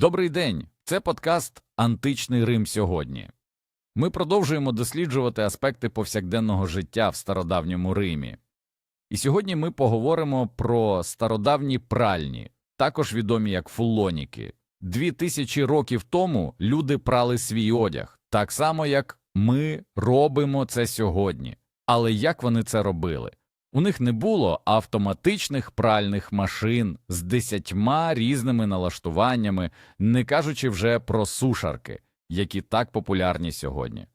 Добрий день! Це подкаст Античний Рим сьогодні. Ми продовжуємо досліджувати аспекти повсякденного життя в стародавньому Римі. І сьогодні ми поговоримо про стародавні пральні, також відомі як фулоніки. Дві тисячі років тому люди прали свій одяг, так само як ми робимо це сьогодні. Але як вони це робили? У них не було автоматичних пральних машин з десятьма різними налаштуваннями, не кажучи вже про сушарки, які так популярні сьогодні.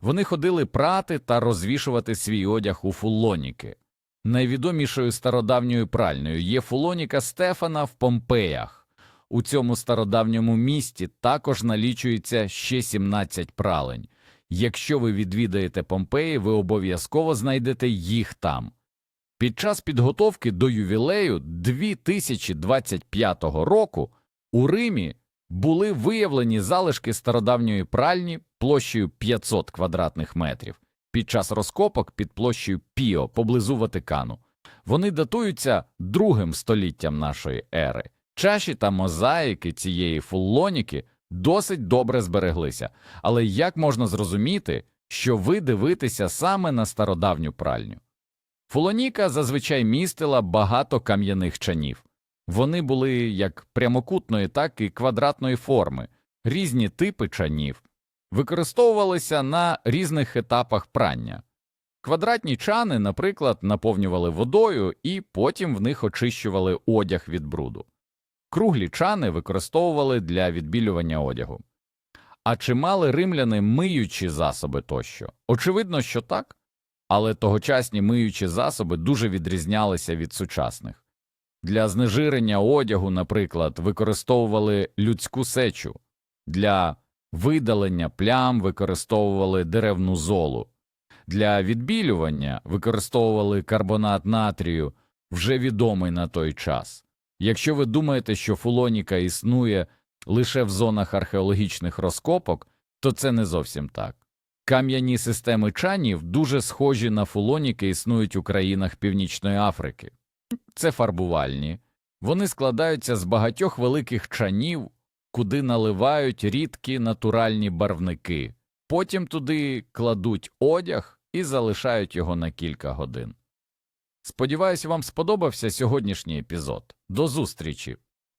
Вони ходили прати та розвішувати свій одяг у фулоніки. Найвідомішою стародавньою пральною є фулоніка Стефана в Помпеях. У цьому стародавньому місті також налічується ще 17 пралень. Якщо ви відвідаєте Помпеї, ви обов'язково знайдете їх там. Під час підготовки до ювілею 2025 року у Римі були виявлені залишки стародавньої пральні площею 500 квадратних метрів під час розкопок під площею Піо поблизу Ватикану. Вони датуються другим століттям нашої ери. Чаші та мозаїки цієї фуллоніки досить добре збереглися, але як можна зрозуміти, що ви дивитеся саме на стародавню пральню? Фулоніка зазвичай містила багато кам'яних чанів. Вони були як прямокутної, так і квадратної форми, різні типи чанів, використовувалися на різних етапах прання. Квадратні чани, наприклад, наповнювали водою і потім в них очищували одяг від бруду. Круглі чани використовували для відбілювання одягу. А чи мали римляни миючі засоби тощо? Очевидно, що так але тогочасні миючі засоби дуже відрізнялися від сучасних. Для знежирення одягу, наприклад, використовували людську сечу, для видалення плям використовували деревну золу, для відбілювання використовували карбонат натрію, вже відомий на той час. Якщо ви думаєте, що фулоніка існує лише в зонах археологічних розкопок, то це не зовсім так. Кам'яні системи чанів дуже схожі на фулоніки існують у країнах Північної Африки. Це фарбувальні. Вони складаються з багатьох великих чанів, куди наливають рідкі натуральні барвники, потім туди кладуть одяг і залишають його на кілька годин. Сподіваюся, вам сподобався сьогоднішній епізод. До зустрічі!